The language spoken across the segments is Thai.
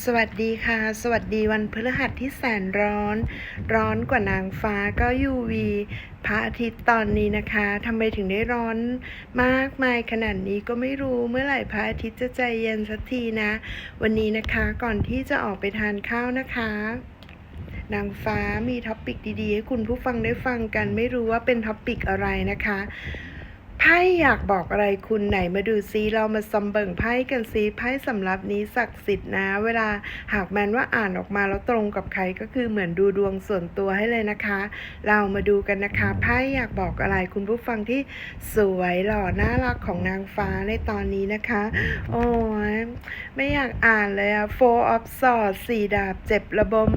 สวัสดีค่ะ สวัสดีวันพฤหัสที่แสนร้อน ร้อนกว่านางฟ้าก็ UV พระอาทิตย์ตอนนี้นะคะทำไมถึงได้ร้อนมากมายขนาดนี้ก็ไม่รู้เมื่อไหร่พระอาทิตย์จะใจเย็นสักทีนะ วันนี้นะคะก่อนที่จะออกไปทานข้าวนะคะนางฟ้ามีท็อปปิกดีๆ ให้คุณผู้ฟังได้ฟังกัน ไม่รู้ว่าเป็นท็อปปิกอะไรนะคะ ไพ่อยากบอกอะไรคุณไหนมาดูซิเรามาซอมเบิ่งไพ่กันซิไพ่สำหรับนี้ศักดิ์สิทธิ์นะ เวลาหากแมนว่าอ่านออกมาแล้วตรงกับใครก็คือเหมือนดูดวงส่วนตัวให้เลยนะคะ เรามาดูกันนะคะไพ่อยากบอกอะไรคุณผู้ฟังที่สวยหล่อน่ารักของนางฟ้าในตอนนี้นะคะ โอ้ยไม่อยากอ่านเลยอะ four of swords สี่ดาบเจ็บระบม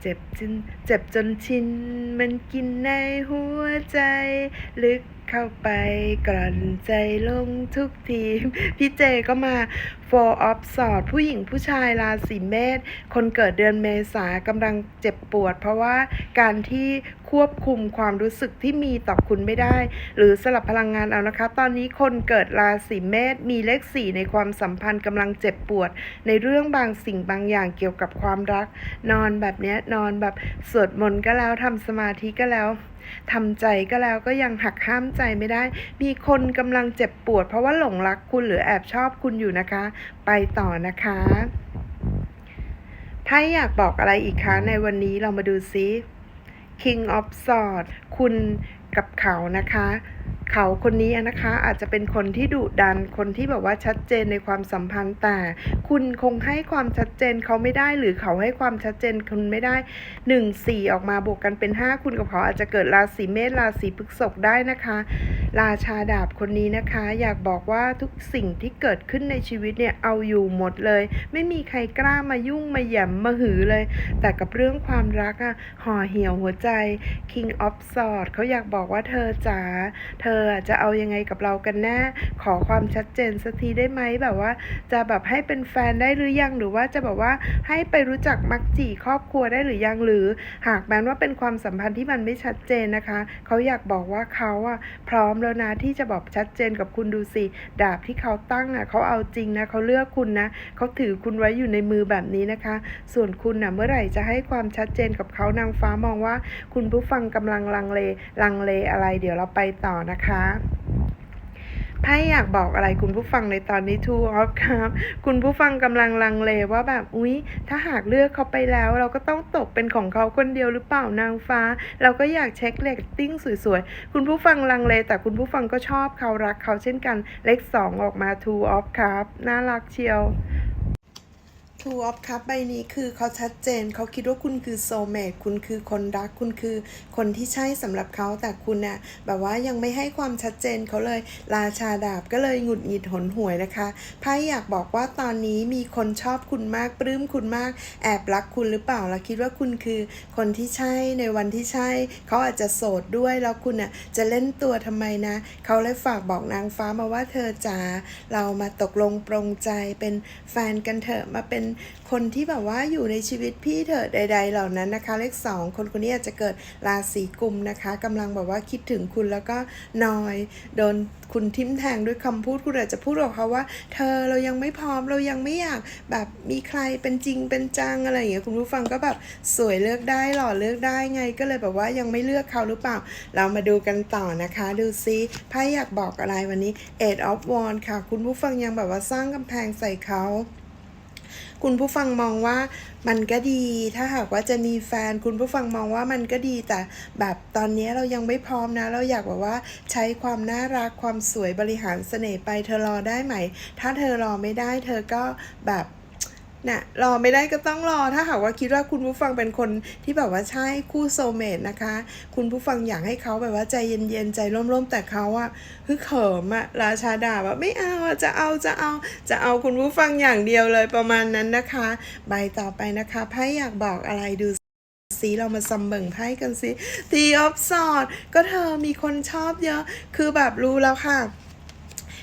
เจ็บจนเจ็บจนชิน มันกินในหัวใจ ลึก เข้าไปกร่นใจลงทุกที พี่เจก็มา four of s o r d ผู้หญิงผู้ชายราศีเมษคนเกิดเดือนเมษากำลังเจ็บปวด เพราะว่าการที่ควบคุมความรู้สึกที่มีต่อคุณไม่ได้ หรือสลับพลังงานเอานะคะ ตอนนี้คนเกิดราศีเมษมีเลขสี่ในความสัมพันธ์กำลังเจ็บปวด ในเรื่องบางสิ่งบางอย่างเกี่ยวกับความรัก นอนแบบเนี้ยนอนแบบสวดมนต์ก็แล้วทำสมาธิก็แล้ว ทำใจก็แล้วก็ยังหักห้ามใจไม่ได้ มีคนกำลังเจ็บปวด เพราะว่าหลงรักคุณหรือแอบชอบคุณอยู่นะคะ ไปต่อนะคะถ้าอยากบอกอะไรอีกคะในวันนี้เรามาดูซิ King of Swords คุณกับเขานะคะ เขาคนนี้นะคะอาจจะเป็นคนที่ดุดันคนที่แบบว่าชัดเจนในความสัมพันธ์แต่ คุณคงให้ความชัดเจนเขาไม่ได้หรือเขาให้ความชัดเจนคุณไม่ได้หนึ่งสี่ออกมาบวกกันเป็นห้าคุณกับเขาอาจจะเกิดราศีเมษราศีพฤษภได้นะคะ ราชาดาบคนนี้นะคะ อยากบอกว่าทุกสิ่งที่เกิดขึ้นในชีวิตเนี่ยเอาอยู่หมดเลย ไม่มีใครกล้ามายุ่งมาหย่ำมาหือเลย แต่กับเรื่องความรักอะห่อเหี่ยวหัวใจ King of Swords เขาอยากบอกว่าเธอจ๋าเธอจะเอายังไงกับเรากันแน่ขอความชัดเจนสักทีได้ไหมแบบว่า จะแบบให้เป็นแฟนได้หรือยังหรือว่าจะแบบว่าให้ไปรู้จักมักจีครอบครัวได้หรือยังหรือ หากแม้ว่าเป็นความสัมพันธ์ที่มันไม่ชัดเจนนะคะ เขาอยากบอกว่าเขาอะพร้อมแล้วนะที่จะบอกชัดเจนกับคุณดูสิ ดาบที่เขาตั้งอะเขาเอาจริงนะเขาเลือกคุณนะเขาถือคุณไว้อยู่ในมือแบบนี้นะคะ ส่วนคุณนะเมื่อไหร่จะให้ความชัดเจนกับเขานางฟ้ามองว่า คุณผู้ฟังกำลังลังเลลังเลอะไร เดี๋ยวเราไปต่อนะคะ ไพ่อยากบอกอะไรคุณผู้ฟังในตอนนี้ทูออฟครับคุณผู้ฟังกำลังลังเลว่าแบบอุ๊ย ถ้าหากเลือกเขาไปแล้ว เราก็ต้องตกเป็นของเขาคนเดียวหรือเปล่านางฟ้า เราก็อยากเช็คเลตติ้งสวยๆ คุณผู้ฟังลังเล แต่คุณผู้ฟังก็ชอบเขารักเขาเช่นกันเลขสองออกมา two of ครับน่ารักเชียว Two of Cup ใบนี้คือเขาชัดเจน เขาคิดว่าคุณคือโซเมตคุณคือคนรัก คุณคือคนที่ใช่สำหรับเขาแต่คุณน่ะแบบว่ายังไม่ให้ความชัดเจนเขาเลยราชาดาบก็เลยหงุดหงิดหนหวยนะคะไพ่อยากบอกว่าตอนนี้มีคนชอบคุณมากปลื้มคุณมาก แอบรักคุณหรือเปล่าแล้วคิดว่าคุณคือคนที่ใช่ในวันที่ใช่ เขาอาจจะโสดด้วยแล้วคุณน่ะจะเล่นตัวทำไมนะ เขาเลยฝากบอกนางฟ้ามาว่าเธอจ๋าเรามาตกลงปรงใจเป็นแฟนกันเถอะมาเป็นคนที่แบบว่าอยู่ในชีวิตพี่เถอะใด ๆ เหล่านั้นนะคะ เลขสองคนคนนี้อาจจะเกิดราศีกุมนะคะกำลังแบบว่าคิดถึงคุณแล้วก็นอย โดนคุณทิมแทงด้วยคำพูดคุณอาจจะพูดกับเขาว่า เธอเรายังไม่พร้อมเรายังไม่อยากแบบมีใครเป็นจริงเป็นจังอะไรอย่างเงี้ยคุณผู้ฟังก็แบบสวยเลือกได้หล่อเลือกได้ไงก็เลยแบบว่ายังไม่เลือกเขาหรือเปล่า เรามาดูกันต่อนะคะ ดูซิไพ่อยากบอกอะไรวันนี้ Eight of w a n d ค่ะ คุณผู้ฟังยังแบบว่าสร้างกำแพงใส่เขา คุณผู้ฟังมองว่ามันก็ดี ถ้าหากว่าจะมีแฟน คุณผู้ฟังมองว่ามันก็ดีแต่แบบตอนนี้เรายังไม่พร้อมนะ เราอยากแบบว่าใช้ความน่ารักความสวยบริหารเสน่ห์ไปเธอรอได้ไหม ถ้าเธอรอไม่ได้ เธอก็แบบ น่ะรอไม่ได้ก็ต้องรอถ้าหากว่าคิดว่าคุณผู้ฟังเป็นคนที่แบบว่าใช่คู่โซเมตนะคะ คุณผู้ฟังอยากให้เขาแบบว่าใจเย็นๆใจร่มๆแต่เขาอะคือเขิมอะราชาดาบอะไม่เอาจะเอาจะเอาจะเอาคุณผู้ฟังอย่างเดียวเลยประมาณนั้นนะคะ ใบต่อไปนะคะไพ่อยากบอกอะไรดูสิเรามาซัมเบิ่งไพ่กันสิทีออฟสอดก็เธอมีคนชอบเยอะ คือแบบรู้แล้วค่ะ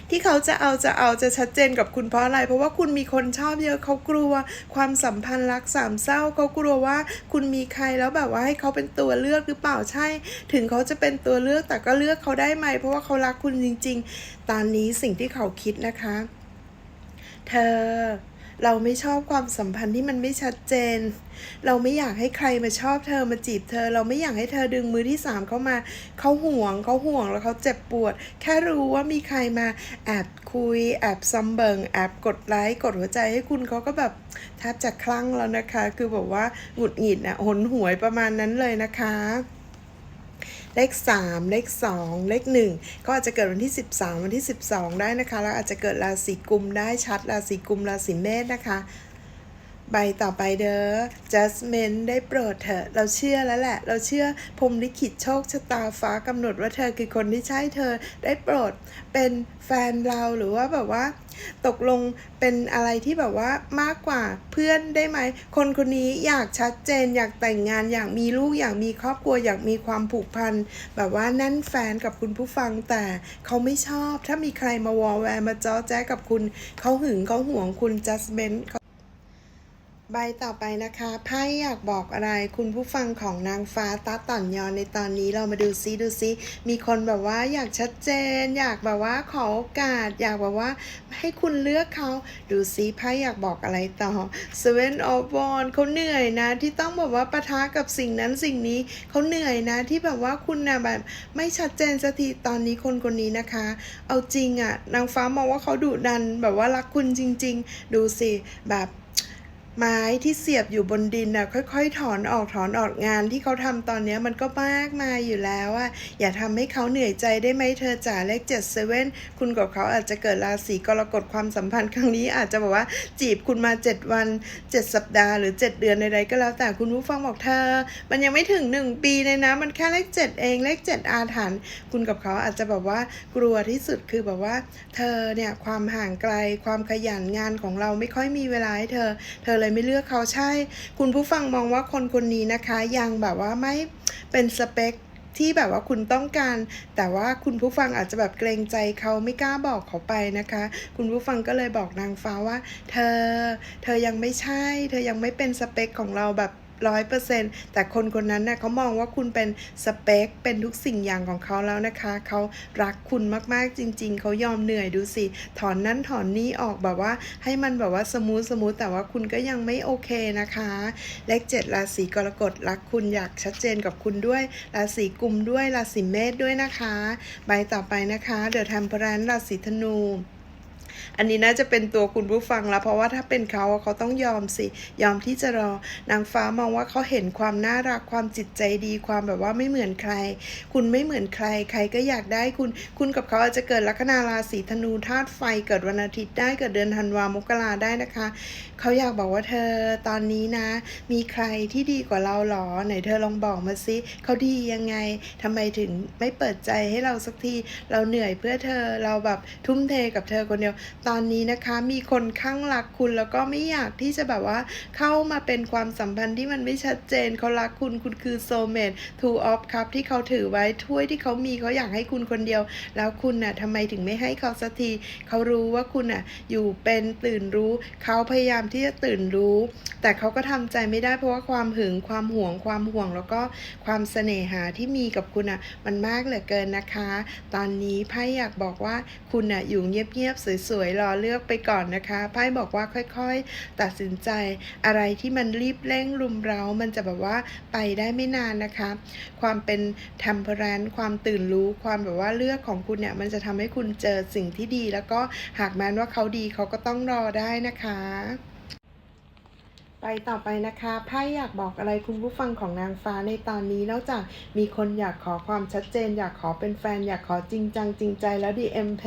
ที่เขาจะเอาจะเอาจะชัดเจนกับคุณเพราะอะไร เพราะว่าคุณมีคนชอบเยอะเขากลัว ความสัมพันธ์รักสามเศร้าเขากลัวว่าคุณมีใครแล้วแบบว่าให้เขาเป็นตัวเลือกหรือเปล่าใช่ ถึงเขาจะเป็นตัวเลือกแต่ก็เลือกเขาได้ไหม เพราะว่าเขารักคุณจริง ๆ ตอนนี้สิ่งที่เขาคิดนะคะ เธอ เราไม่ชอบความสัมพันธ์ที่มันไม่ชัดเจน เราไม่อยากให้ใครมาชอบเธอมาจีบเธอ เราไม่อยากให้เธอดึงมือที่สามเข้ามา เขาห่วงเขาห่วงแล้วเขาเจ็บปวด แค่รู้ว่ามีใครมาแอบคุยแอบซัมเบิงแอบกดไลค์กดหัวใจให้คุณเขาก็แบบแทบจะคลั่งแล้วนะคะ คือแบบว่าหงุดหงิดนะหนหวยประมาณนั้นเลยนะคะ เลข 3 เลข 2 เลข 1 ก็อาจจะเกิดวันที่ 13 วันที่ 12 ได้นะคะ แล้วอาจจะเกิดราศีกุมได้ชัดราศีกุมราศีเมษนะคะ ใบต่อไปเด้อ Jasmine ได้โปรดเถอะ เราเชื่อแล้วแหละ เราเชื่อพรมลิขิตโชคชะตาฟ้ากำหนดว่าเธอคือคนที่ใช่เธอได้โปรดเป็นแฟนเราหรือว่าแบบว่า ตกลงเป็นอะไรที่แบบว่ามากกว่าเพื่อนได้ไหม คนคนนี้อยากชัดเจน อยากแต่งงานอยากมีลูกอยากมีครอบครัวอยากมีความผูกพัน แบบว่าแนั่นแฟนกับคุณผู้ฟังแต่เขาไม่ชอบ ถ้ามีใครมาวอลแวร์มาจ้อแจ้กับคุณ เขาหึงเขาห่วงคุณจัสเ e น ใบต่อไปนะคะไพ่อยากบอกอะไรคุณผู้ฟังของนางฟ้าตาต่อนยอนในตอนนี้เรามาดูซิดูซิ มีคนแบบว่าอยากชัดเจน อยากแบบว่าขอโอกาส อยากแบบว่าให้คุณเลือกเขาดูซิไพ่อยากบอกอะไรต่อ Seven of w a n d เขาเหนื่อยนะ ที่ต้องแบบว่าปะทะกับสิ่งนั้นสิ่งนี้เขาเหนื่อยนะ ที่แบบว่าคุณนะแบบไม่ชัดเจนสักทีตอนนี้คนคนนี้นะคะ เอาจริงอะนางฟ้ามองว่าเขาดุดันแบบว่ารักคุณจริง ๆ ดูสิแบบ ไม้ที่เสียบอยู่บนดินน่ะค่อย ๆ ถอนออกถอนออกงานที่เขาทำตอนนี้มันก็มากมายอยู่แล้วอะอย่าทำให้เขาเหนื่อยใจได้ไหมเธอจ๋าเลขเจ็ดเซเว่นคุณกับเขาอาจจะเกิดราศีกรกฎความสัมพันธ์ครั้งนี้อาจจะบอกว่าจีบคุณมาเจ็ดวันเจ็ดสัปดาห์หรือเจ็ดเดือนใดๆก็แล้วแต่คุณผู้ฟังบอกเธอ มันยังไม่ถึงหนึ่งปีเลยนะ มันแค่เลขเจ็ดเองเลขเจ็ดอาถรรพ์คุณกับเขาอาจจะแบบว่ากลัวที่สุดคือแบบว่า เธอเนี่ยความห่างไกลความขยันงานของเราไม่ค่อยมีเวลาให้เธอเธอเลยไม่เลือกเขาใช่ คุณผู้ฟังมองว่าคนคนนี้นะคะ ยังแบบว่าไม่เป็นสเปคที่แบบว่าคุณต้องการ แต่ว่าคุณผู้ฟังอาจจะแบบเกรงใจเขาไม่กล้าบอกเขาไปนะคะ คุณผู้ฟังก็เลยบอกนางฟ้าว่า เธอ เธอยังไม่ใช่ เธอยังไม่เป็นสเปคของเราแบบ ร้อยเปอร์เซ็นต์แต่คนคนนั้นน่ะเขามองว่าคุณเป็นสเปค เป็นทุกสิ่งอย่างของเขาแล้วนะคะ เขารักคุณมากๆจริง ๆ เขายอมเหนื่อยดูสิ ถอนนั่นถอนนี่ออกแบบว่า ให้มันแบบว่าสมูทสมูทแต่ว่าคุณก็ยังไม่โอเคนะคะ เลขเจ็ดราศีกรกฎรักคุณอยากชัดเจนกับคุณด้วย ราศีกุมด้วย ราศีเมษด้วยนะคะ ใบต่อไปนะคะ เดอะ e ทม p พ r รนราศีธนู อันนี้น่าจะเป็นตัวคุณผู้ฟังแล้วเพราะว่าถ้าเป็นเขาเขาต้องยอมสิ ยอมที่จะรอนางฟ้ามองว่าเขาเห็นความน่ารักความจิตใจดีความแบบว่าไม่เหมือนใคร คุณไม่เหมือนใคร ใครก็อยากได้คุณ คุณกับเขาอาจจะเกิดลัคนาราศีธนูธาตุไฟเกิดวันอาทิตย์ได้เกิดเดือนธันวามกราได้นะคะ เขาอยากบอกว่าเธอตอนนี้นะ มีใครที่ดีกว่าเราหรอไหนเธอลองบอกมาสิเขาดียังไงทำไมถึงไม่เปิดใจให้เราสักที เราเหนื่อยเพื่อเธอเราแบบทุ่มเทกับเธอคนเดียวตอนนี้นะคะมีคนข้างรักคุณแล้วก็ไม่อยากที่จะแบบว่าเข้ามาเป็นความสัมพันธ์ที่มันไม่ชัดเจนเขารักคุณคุณคือโซเมตทูออฟคัพที่เขาถือไว้ถ้วยที่เขามีเขาอยากให้คุณคนเดียว แล้วคุณน่ะทำไมถึงไม่ให้เขาสักทีเขารู้ว่าคุณน่ะอยู่เป็นตื่นรู้เขาพยายามที่จะตื่นรู้ แต่เขาก็ทำใจไม่ได้เพราะว่าความหึงความห่วงความห่วงแล้วก็ความเสน่หาที่มีกับคุณอะมันมากเหลือเกินนะคะ ตอนนี้ไพ่อยากบอกว่าคุณอะอยู่เงียบๆสวยๆรอเลือกไปก่อนนะคะไพ่บอกว่าค่อยๆ ตัดสินใจอะไรที่มันรีบเร่งรุมเร้า มันจะแบบว่าไปได้ไม่นานนะคะ ความเป็น temperance ความตื่นรู้ความแบบว่าเลือกของคุณเนี่ย มันจะทำให้คุณเจอสิ่งที่ดี แล้วก็หากแม้นว่าเขาดีเขาก็ต้องรอได้นะคะไปต่อไปนะคะไพ่อยากบอกอะไรคุณผู้ฟังของนางฟ้าในตอนนี้นอกจากมีคนอยากขอความชัดเจน อยากขอเป็นแฟน อยากขอจริงจังจริงใจแล้วดีเอ็มเพ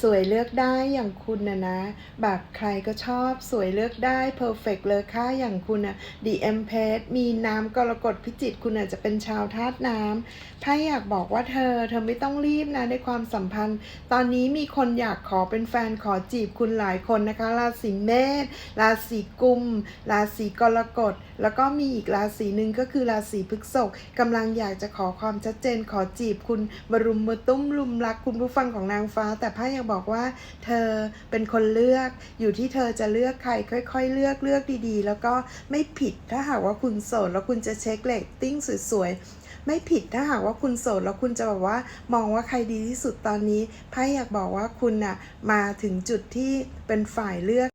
สวยเลือกได้อย่างคุณนะนะ แบบใครก็ชอบสวยเลือกได้เพอร์เฟกเลยค่าอย่างคุณนะดีเอ็มเพมีน้ำกรกฎพิจิตคุณอาจจะเป็นชาวธาตุน้ำไพ่อยากบอกว่าเธอ เธอไม่ต้องรีบนะในความสัมพันธ์ ตอนนี้มีคนอยากขอเป็นแฟนขอจีบคุณหลายคนนะคะ ราศีเมษราศีกุม ราศีกรกฎแล้วก็มีอีกราศีหนึ่งก็คือราศีพฤษภกำลังอยากจะขอความชัดเจนขอจีบคุณมารุมมตุ้มลุมรักคุณผู้ฟังของนางฟ้า แต่ไพ่ยังบอกว่า เธอเป็นคนเลือกอยู่ที่เธอจะเลือกใครค่อย ๆ เลือกเลือกดีๆ แล้วก็ไม่ผิดถ้าหากว่าคุณโสดแล้วคุณจะเช็คเลตติ้งสวยๆไม่ผิดถ้าหากว่าคุณโสดแล้วคุณจะแบบว่ามองว่าใครดีที่สุดตอนนี้ไพ่อยากบอกว่าคุณน่ะมาถึงจุดที่เป็นฝ่ายเลือก